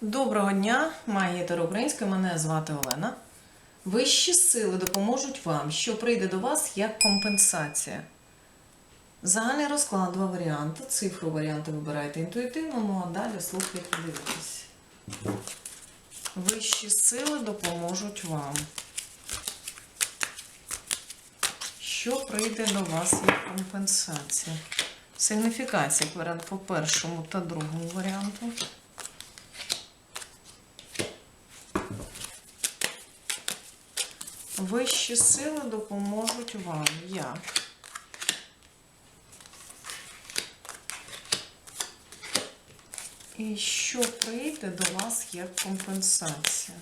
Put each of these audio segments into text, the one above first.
Доброго дня, магія Тароукраїнська, мене звати Олена. Вищі сили допоможуть вам, що прийде до вас як компенсація. Загальний розклад, два варіанти. Цифру варіанти вибирайте інтуїтивно, ну а далі слухайте, дивитесь. Вищі сили допоможуть вам. Що прийде до вас як компенсація? Сигніфікація по першому та другому варіанту. Вищі сили допоможуть вам. Як? І що прийде до вас як компенсація?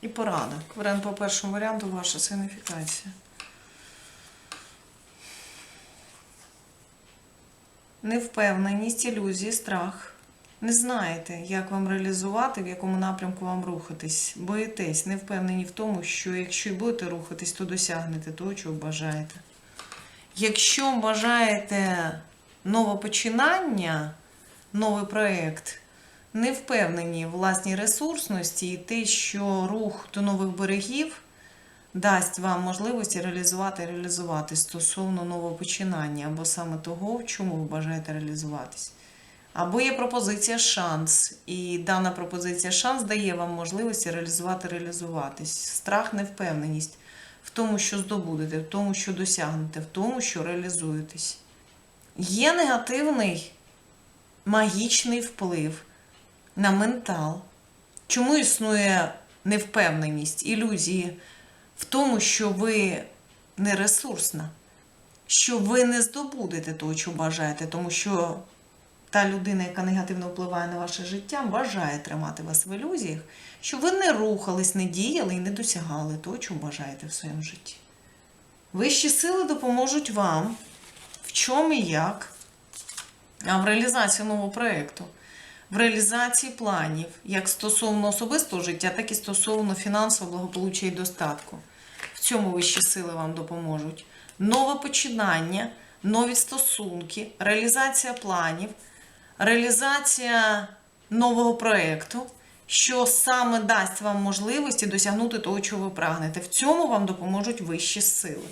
І порада. Варіант по першому варіанту ваша сигніфікація. Невпевненість, ілюзії, страх. Не знаєте, як вам реалізувати, в якому напрямку вам рухатись. Боїтесь, не впевнені в тому, що якщо й будете рухатись, то досягнете того, чого бажаєте. Якщо бажаєте нове починання, новий проєкт, не впевнені в власній ресурсності і те, що рух до нових берегів дасть вам можливості реалізувати реалізувати стосовно нового починання, або саме того, в чому ви бажаєте реалізуватись. Або є пропозиція шанс, і дана пропозиція шанс дає вам можливості реалізувати, реалізуватись. Страх, невпевненість в тому, що здобудете, в тому, що досягнете, в тому, що реалізуєтесь. Є негативний магічний вплив на ментал. Чому існує невпевненість, ілюзії в тому, що ви не ресурсна, що ви не здобудете того, що бажаєте, тому що та людина, яка негативно впливає на ваше життя, бажає тримати вас в ілюзіях, що ви не рухались, не діяли і не досягали того, чого бажаєте в своєму житті. Вищі сили допоможуть вам в чому і як, а в реалізації нового проєкту, в реалізації планів, як стосовно особистого життя, так і стосовно фінансового благополуччя і достатку. В цьому вищі сили вам допоможуть. Нове починання, нові стосунки, реалізація планів, реалізація нового проєкту, що саме дасть вам можливості досягнути того, чого ви прагнете. В цьому вам допоможуть вищі сили.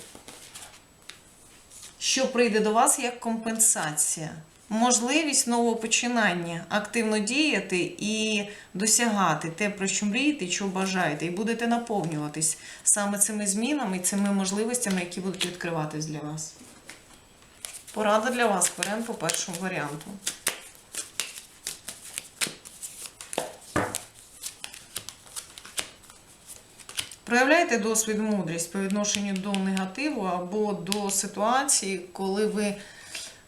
Що прийде до вас як компенсація? Можливість нового починання, активно діяти і досягати те, про що мрієте, чого бажаєте, і будете наповнюватись саме цими змінами і цими можливостями, які будуть відкриватись для вас. Порада для вас, варіант по першому варіанту. Проявляйте досвід мудрість по відношенню до негативу або до ситуації, коли ви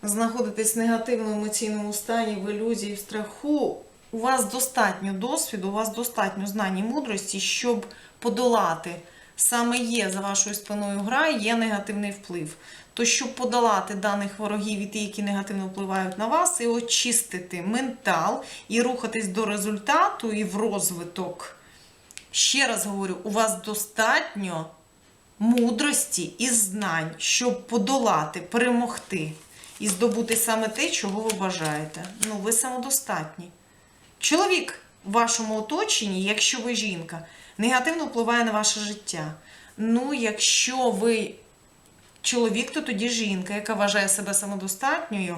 знаходитесь в негативному емоційному стані, в ілюзії, в страху. У вас достатньо досвіду, у вас достатньо знань і мудрості, щоб подолати. Саме є за вашою спиною гра, є негативний вплив. То, щоб подолати даних ворогів і ті, які негативно впливають на вас, і очистити ментал, і рухатись до результату і в розвиток. Ще раз говорю, у вас достатньо мудрості і знань, щоб подолати, перемогти і здобути саме те, чого ви бажаєте. Ну, ви самодостатні. Чоловік в вашому оточенні, якщо ви жінка, негативно впливає на ваше життя. Ну, якщо ви чоловік, то тоді жінка, яка вважає себе самодостатньою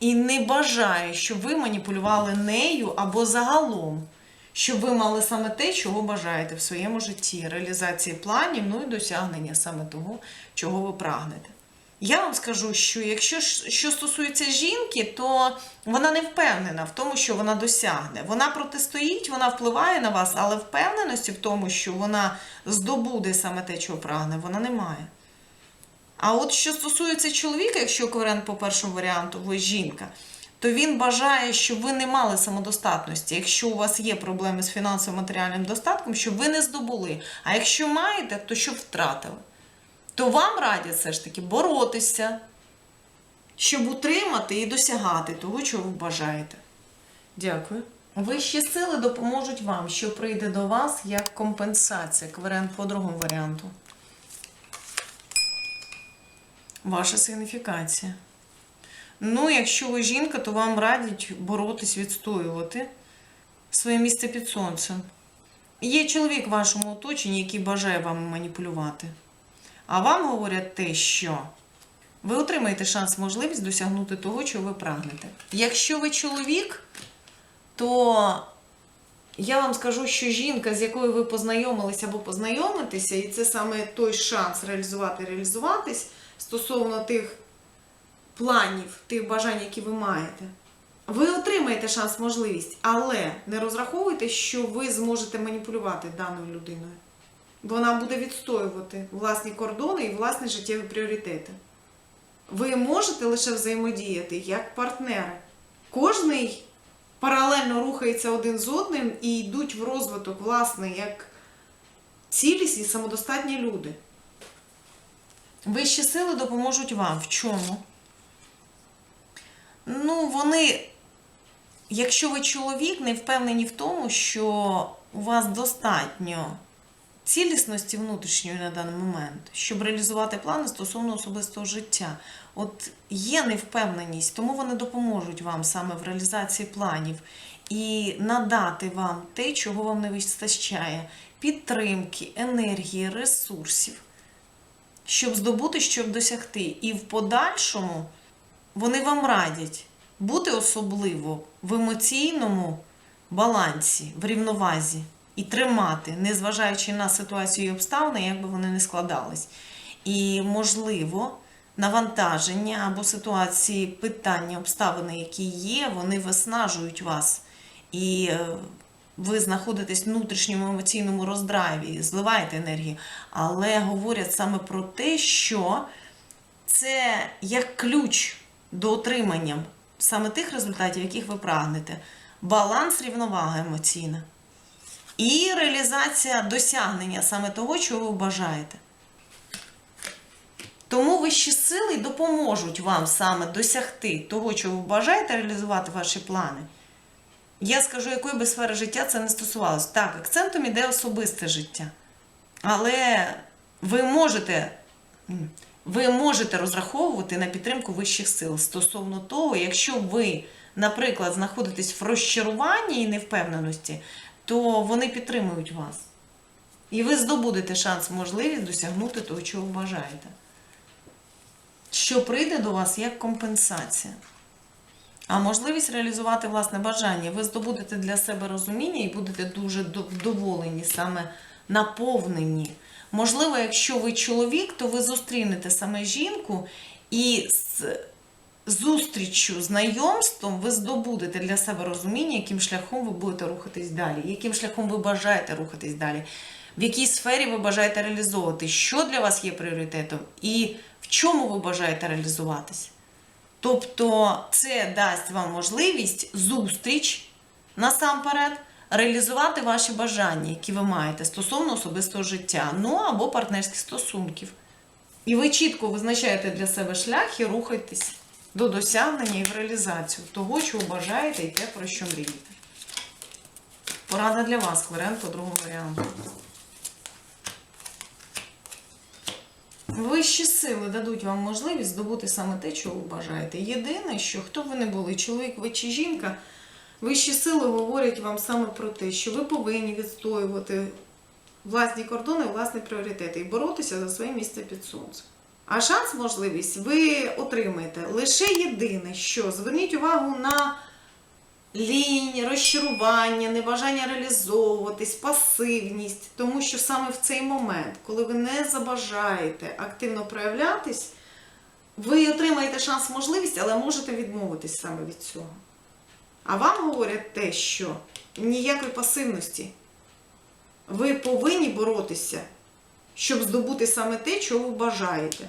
і не бажає, щоб ви маніпулювали нею або загалом щоб ви мали саме те, чого бажаєте в своєму житті, реалізації планів, ну і досягнення саме того, чого ви прагнете. Я вам скажу, що якщо що стосується жінки, то вона не впевнена в тому, що вона досягне. Вона протистоїть, вона впливає на вас, але впевненості в тому, що вона здобуде саме те, чого прагне, вона не має. А от що стосується чоловіка, якщо варіант по першому варіанту, ви жінка, то він бажає, щоб ви не мали самодостатності. Якщо у вас є проблеми з фінансовим матеріальним достатком, щоб ви не здобули. А якщо маєте, то щоб втратили. То вам радять все ж таки боротися, щоб утримати і досягати того, чого ви бажаєте. Дякую. Вищі сили допоможуть вам, що прийде до вас як компенсація, варіант по другому варіанту. Ваша сигніфікація. Ну, якщо ви жінка, то вам радять боротись, відстоювати своє місце під сонцем. Є чоловік в вашому оточенні, який бажає вами маніпулювати. А вам говорять те, що ви отримаєте шанс, можливість досягнути того, чого ви прагнете. Якщо ви чоловік, то я вам скажу, що жінка, з якою ви познайомилися або познайомитеся, і це саме той шанс реалізувати, реалізуватись стосовно тих планів, тих бажань, які ви маєте. Ви отримаєте шанс, можливість, але не розраховуйте, що ви зможете маніпулювати даною людиною. Вона буде відстоювати власні кордони і власні життєві пріоритети. Ви можете лише взаємодіяти як партнери. Кожний паралельно рухається один з одним і йдуть в розвиток, власне, як цілісні, самодостатні люди. Вищі сили допоможуть вам в чому? Ну, вони, якщо ви чоловік, не впевнені в тому, що у вас достатньо цілісності внутрішньої на даний момент, щоб реалізувати плани стосовно особистого життя. От є невпевненість, тому вони допоможуть вам саме в реалізації планів і надати вам те, чого вам не вистачає: підтримки, енергії, ресурсів, щоб здобути, щоб досягти. І в подальшому вони вам радять бути особливо в емоційному балансі, в рівновазі і тримати, незважаючи на ситуацію і обставини, як би вони не складались. І, можливо, навантаження або ситуації, питання, обставини, які є, вони виснажують вас. І е, ви знаходитесь в внутрішньому емоційному роздраві, зливаєте енергію, але говорять саме про те, що це як ключ до отримання саме тих результатів, яких ви прагнете. Баланс, рівновага емоційна. І реалізація досягнення саме того, чого ви бажаєте. Тому вищі сили допоможуть вам саме досягти того, чого ви бажаєте, реалізувати ваші плани. Я скажу, якої би сфери життя це не стосувалося. Так, акцентом іде особисте життя. Але ви можете, ви можете розраховувати на підтримку вищих сил стосовно того, якщо ви, наприклад, знаходитесь в розчаруванні і невпевненості, то вони підтримують вас. І ви здобудете шанс, можливість досягнути того, чого бажаєте. Що прийде до вас як компенсація. А можливість реалізувати власне бажання. Ви здобудете для себе розуміння і будете дуже до- вдоволені, саме наповнені. Можливо, якщо ви чоловік, то ви зустрінете саме жінку і зустріччю, знайомством ви здобудете для себе розуміння, яким шляхом ви будете рухатись далі, яким шляхом ви бажаєте рухатись далі, в якій сфері ви бажаєте реалізовувати, що для вас є пріоритетом і в чому ви бажаєте реалізуватись. Тобто це дасть вам можливість зустріч насамперед реалізувати ваші бажання, які ви маєте стосовно особистого життя, ну або партнерських стосунків. І ви чітко визначаєте для себе шлях і рухаєтесь до досягнення і в реалізацію того, чого бажаєте і те, про що мрієте. Порада для вас, Клерен, по другому варіанту. Вищі сили дадуть вам можливість здобути саме те, чого ви бажаєте. Єдине, що хто б ви не були, чоловік ви чи жінка, вищі сили говорять вам саме про те, що ви повинні відстоювати власні кордони, власні пріоритети і боротися за своє місце під сонцем. А шанс, можливість ви отримаєте лише єдине, що зверніть увагу на лінь, розчарування, небажання реалізовуватись, пасивність, тому що саме в цей момент, коли ви не забажаєте активно проявлятись, ви отримаєте шанс, можливість, але можете відмовитись саме від цього. А вам говорять те, що ніякої пасивності. Ви повинні боротися, щоб здобути саме те, чого ви бажаєте.